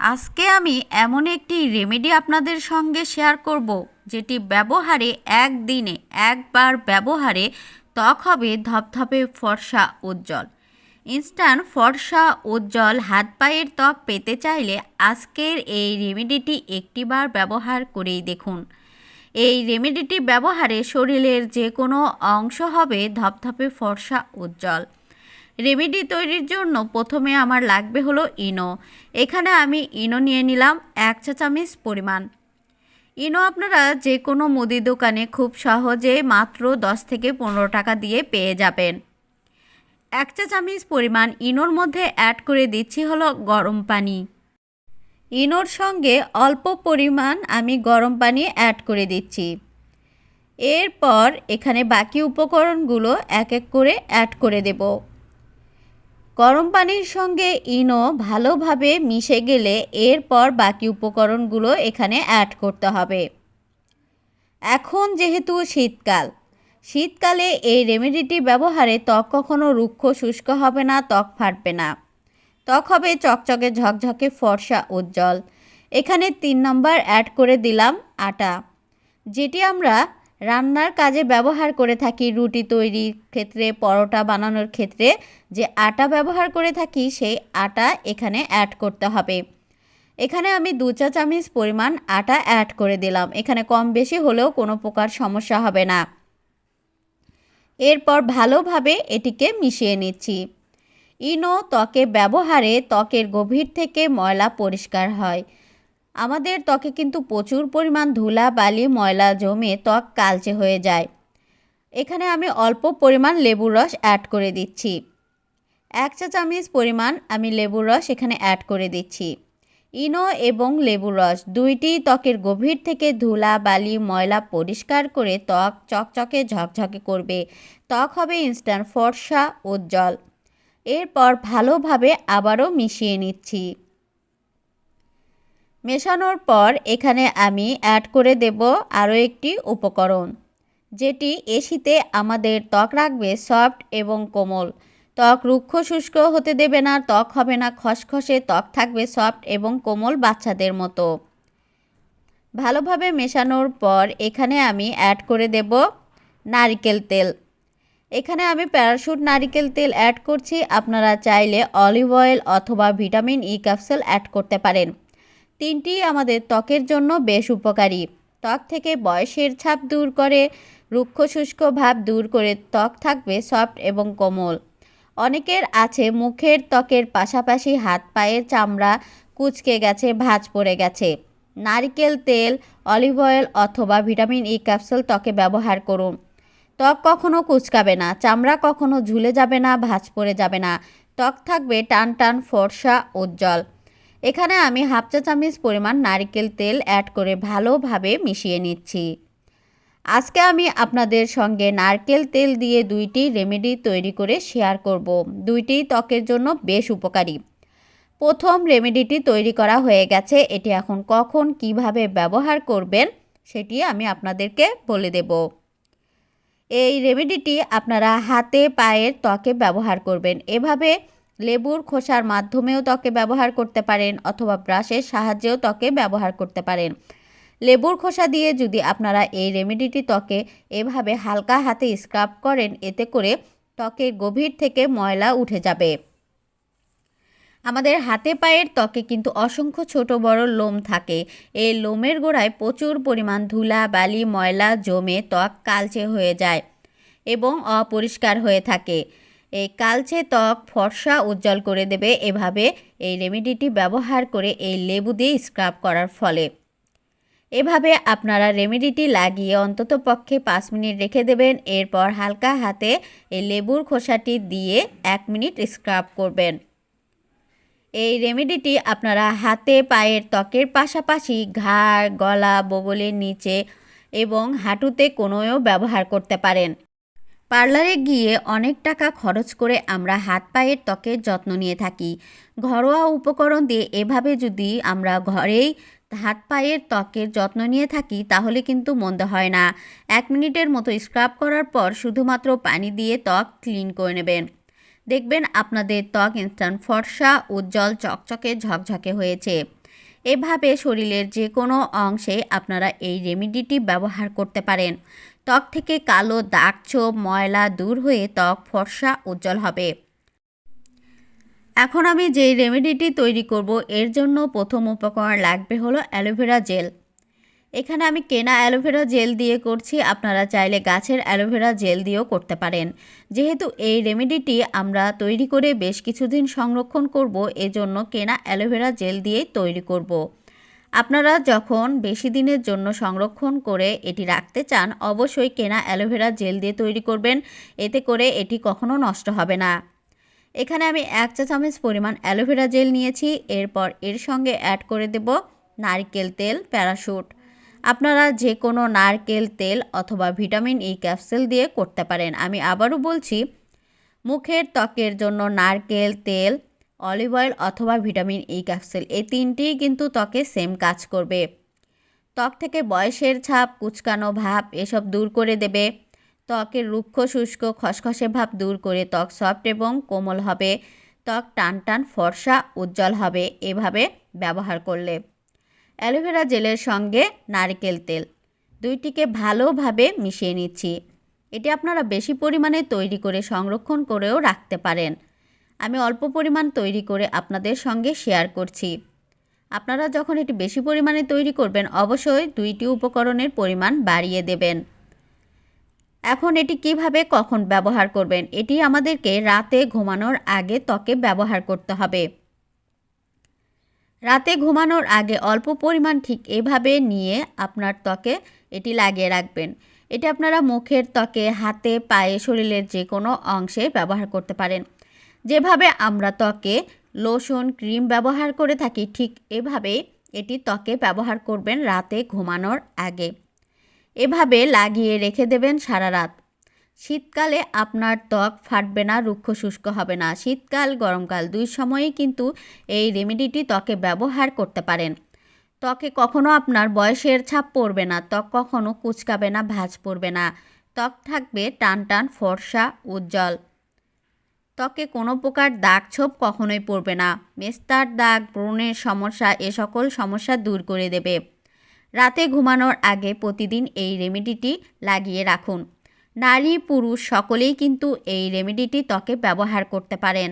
আজকে আমি এমন একটি রেমেডি আপনাদের সঙ্গে শেয়ার করব, যেটি ব্যবহারে একদিনে, একবার ব্যবহারে ত্বক হবে ধপধপে ফর্সা উজ্জ্বল। ইনস্ট্যান্ট ফর্সা উজ্জ্বল হাত পায়ের ত্বক পেতে চাইলে আজকের এই রেমেডিটি একটিবার ব্যবহার করেই দেখুন। এই রেমেডিটি ব্যবহারে শরীরের যে কোনো অংশ হবে ধপধপে ফর্সা উজ্জ্বল। রেমেডি তৈরির জন্য প্রথমে আমার লাগবে হলো ইনো। এখানে আমি ইনো নিয়ে নিলাম এক চা চামচ পরিমাণ। ইনো আপনারা যে কোনো মুদি দোকানে খুব সহজে মাত্র দশ থেকে পনেরো টাকা দিয়ে পেয়ে যাবেন। এক চা চামচ পরিমাণ ইনোর মধ্যে অ্যাড করে দিচ্ছি হলো গরম পানি। ইনোর সঙ্গে অল্প পরিমাণ আমি গরম পানি অ্যাড করে দিচ্ছি। এরপর এখানে বাকি উপকরণগুলো এক এক করে অ্যাড করে দেব। গরম পানির সঙ্গে ইনো ভালোভাবে মিশে গেলে এরপর বাকি উপকরণগুলো এখানে অ্যাড করতে হবে। এখন যেহেতু শীতকাল, শীতকালে এই রেমেডিটি ব্যবহারে ত্বক কখনো রুক্ষ, শুষ্ক হবে না, ত্বক ফাটবে না। ত্বক হবে চকচকে, ঝকঝকে, ফর্সা, উজ্জ্বল। এখানে তিন নম্বর অ্যাড করে দিলাম আটা, যেটি আমরা রান্নার কাজে ব্যবহার করে থাকি রুটি তৈরির ক্ষেত্রে, পরোটা বানানোর ক্ষেত্রে। যে আটা ব্যবহার করে থাকি, সেই আটা এখানে অ্যাড করতে হবে। এখানে আমি দু চা চামচ পরিমাণ আটা অ্যাড করে দিলাম। এখানে কম বেশি হলেও কোনো প্রকার সমস্যা হবে না। এরপর ভালোভাবে এটিকে মিশিয়ে নিচ্ছি। ইনো ত্বকে ব্যবহারে ত্বকের গভীর থেকে ময়লা পরিষ্কার হয়। আমাদের ত্বকে কিন্তু প্রচুর পরিমাণ ধুলা, বালি, ময়লা জমে ত্বক কালচে হয়ে যায়। এখানে আমি অল্প পরিমাণ লেবুর রস অ্যাড করে দিচ্ছি। এক চা চামচ পরিমাণ আমি লেবুর রস এখানে অ্যাড করে দিচ্ছি। ইনো এবং লেবুর রস দুইটি ত্বকের গভীর থেকে ধুলা, বালি, ময়লা পরিষ্কার করে ত্বক চকচকে ঝকঝকে করবে। ত্বক হবে ইনস্ট্যান্ট ফর্সা, উজ্জ্বল। এরপর ভালোভাবে আবারও মিশিয়ে নিচ্ছি। মেশানোর পর এখানে আমি অ্যাড করে দেব আরও একটি উপকরণ, যেটি এসিতে আমাদের ত্বক রাখবে সফট এবং কোমল। ত্বক রুক্ষ শুষ্ক হতে দেবে না, ত্বক হবে না, খসখসে ত্বক থাকবে সফট এবং কোমল বাচ্চাদের মতো। ভালোভাবে মেশানোর পর এখানে আমি অ্যাড করে দেব নারিকেল তেল। এখানে আমি প্যারাশুট নারিকেল তেল অ্যাড করছি, আপনারা চাইলে অলিভ অয়েল অথবা ভিটামিন ই ক্যাপসুল অ্যাড করতে পারেন। তিনটি আমাদের ত্বকের জন্য বেশ উপকারী। ত্বক থেকে বয়সের ছাপ দূর করে, রুক্ষ শুষ্ক ভাব দূর করে ত্বক থাকবে সফট এবং কোমল। অনেকের আছে মুখের ত্বকের পাশাপাশি হাত পায়ের চামড়া কুচকে গেছে, ভাঁজ পড়ে গেছে। নারিকেল তেল, অলিভ অয়েল অথবা ভিটামিন ই ক্যাপসুল ত্বকে ব্যবহার করুন। ত্বক কখনো কুচকাবে না, চামড়া কখনো ঝুলে যাবে না, ভাঁজ পড়ে যাবে না। ত্বক থাকবে টান টান, ফর্সা, উজ্জ্বল। এখানে আমি হাফ চা চামচ পরিমাণ নারিকেল তেল অ্যাড করে ভালোভাবে মিশিয়ে নিচ্ছি। আজকে আমি আপনাদের সঙ্গে নারকেল তেল দিয়ে দুইটি রেমেডি তৈরি করে শেয়ার করব। দুইটি ত্বকের জন্য বেশ উপকারী। প্রথম রেমেডিটি তৈরি করা হয়ে গেছে। এটি এখন কখন কীভাবে ব্যবহার করবেন সেটি আমি আপনাদেরকে বলে দেব। এই রেমেডিটি আপনারা হাতে, পায়ের ত্বকে ব্যবহার করবেন। এভাবে লেবুর খোসার মাধ্যমেও ত্বকে ব্যবহার করতে পারেন অথবা ব্রাশের সাহায্যেও ত্বকে ব্যবহার করতে পারেন। লেবুর খোসা দিয়ে যদি আপনারা এই রেমেডিটি ত্বকে এভাবে হালকা হাতে স্ক্রাব করেন, এতে করে ত্বকের গভীর থেকে ময়লা উঠে যাবে। আমাদের হাতে পায়ের ত্বকে কিন্তু অসংখ্য ছোট বড় লোম থাকে। এই লোমের গোড়ায় প্রচুর পরিমাণ ধুলা, বালি, ময়লা জমে ত্বক কালচে হয়ে যায় এবং অপরিষ্কার হয়ে থাকে। এই কালচে ত্বক ফর্সা উজ্জ্বল করে দেবে এভাবে এই রেমেডিটি ব্যবহার করে এই লেবু দিয়ে স্ক্রাব করার ফলে। এভাবে আপনারা রেমেডিটি লাগিয়ে অন্তত পক্ষে পাঁচ মিনিট রেখে দেবেন, এরপর হালকা হাতে এই লেবুর খোসাটি দিয়ে এক মিনিট স্ক্রাব করবেন। এই রেমেডিটি আপনারা হাতে, পায়ের ত্বকের পাশাপাশি ঘাড়, গলা, বগলের নিচে এবং হাঁটুতে কোনোও ব্যবহার করতে পারেন। পার্লারে গিয়ে অনেক টাকা খরচ করে আমরা হাত পায়ের ত্বকের যত্ন নিয়ে থাকি। ঘরোয়া উপকরণ দিয়ে এভাবে যদি আমরা ঘরেই হাত পায়ের ত্বকের যত্ন নিয়ে থাকি, তাহলে কিন্তু মন্দ হয় না। এক মিনিটের মতো স্ক্রাব করার পর শুধুমাত্র পানি দিয়ে ত্বক ক্লিন করে নেবেন। দেখবেন আপনাদের ত্বক ইনস্ট্যান্ট ফর্সা, উজ্জ্বল, চকচকে, ঝকঝকে হয়েছে। এভাবে শরীরের যে কোনো অংশে আপনারা এই রেমিডিটি ব্যবহার করতে পারেন। ত্বক থেকে কালো দাগ ছোপ ময়লা দূর হয়ে ত্বক ফর্সা উজ্জ্বল হবে। এখন আমি যেই রেমেডিটি তৈরি করব, এর জন্য প্রথম উপকরণ লাগবে হলো অ্যালোভেরা জেল। এখানে আমি কেনা অ্যালোভেরা জেল দিয়ে করছি, আপনারা চাইলে গাছের অ্যালোভেরা জেল দিয়েও করতে পারেন। যেহেতু এই রেমেডিটি আমরা তৈরি করে বেশ কিছুদিন সংরক্ষণ করব, এজন্য কেনা অ্যালোভেরা জেল দিয়েই তৈরি করব। আপনারা যখন বেশি দিনের জন্য সংরক্ষণ করে এটি রাখতে চান, অবশ্যই কেনা অ্যালোভেরা জেল দিয়ে তৈরি করবেন, এতে করে এটি কখনো নষ্ট হবে না। এখানে আমি এক চা চামচ পরিমাণ অ্যালোভেরা জেল নিয়েছি, এরপর এর সঙ্গে অ্যাড করে দেব নারকেল তেল, প্যারাশুট। আপনারা যে কোনো নারকেল, তেল অথবা ভিটামিন ই ক্যাপসুল দিয়ে করতে পারেন। আমি আবারও বলছি, মুখের ত্বকের জন্য নারকেল, তেল, অলিভ অয়েল অথবা ভিটামিন ই ক্যাপসুল এই তিনটিই কিন্তু ত্বকে সেম কাজ করবে। ত্বক থেকে বয়সের ছাপ, কুচকানো ভাব এসব দূর করে দেবে। ত্বকের রুক্ষ, শুষ্ক, খসখসে ভাব দূর করে ত্বক সফট এবং কোমল হবে। ত্বক টান টান, ফর্সা, উজ্জ্বল হবে। এভাবে ব্যবহার করলে অ্যালোভেরা জেলের সঙ্গে নারকেল তেল। দুইটিকে ভালোভাবে মিশিয়ে নিচ্ছি। এটি আপনারা বেশি পরিমাণে তৈরি করে সংরক্ষণ করেও রাখতে পারেন। আমি অল্প পরিমাণ তৈরি করে আপনাদের সঙ্গে শেয়ার করছি। আপনারা যখন এটি বেশি পরিমাণে তৈরি করবেন, অবশ্যই দুইটি উপকরণের পরিমাণ বাড়িয়ে দেবেন। এখন এটি কীভাবে কখন ব্যবহার করবেন, এটি আমাদেরকে রাতে ঘুমানোর আগে ত্বকে ব্যবহার করতে হবে। রাতে ঘুমানোর আগে অল্প পরিমাণ ঠিক এভাবে নিয়ে আপনার ত্বকে এটি লাগিয়ে রাখবেন। এটি আপনারা মুখের ত্বকে, হাতে, পায়ে, শরীরের যে কোনো অংশে ব্যবহার করতে পারেন। যেভাবে আমরা ত্বকে লোশন, ক্রিম ব্যবহার করে থাকি, ঠিক এভাবে এটি ত্বকে ব্যবহার করবেন রাতে ঘুমানোর আগে। এভাবে লাগিয়ে রেখে দেবেন সারা রাত। শীতকালে আপনার ত্বক ফাটবে না, রুক্ষ শুষ্ক হবে না। শীতকাল, গরমকাল দুই সময়েই কিন্তু এই রেমেডিটি ত্বকে ব্যবহার করতে পারেন। ত্বকে কখনো আপনার বয়সের ছাপ পড়বে না, ত্বক কখনো কুচকাবে না, ভাঁজ পড়বে না। ত্বক থাকবে টান টান, ফর্সা, উজ্জ্বল। ত্বকে কোনো প্রকার দাগ ছোপ কখনোই পড়বে না। মেস্তার দাগ, ব্রণের সমস্যা, এ সকল সমস্যা দূর করে দেবে। রাতে ঘুমানোর আগে প্রতিদিন এই রেমেডিটি লাগিয়ে রাখুন। নারী পুরুষ সকলেই কিন্তু এই রেমেডিটি ত্বকে ব্যবহার করতে পারেন।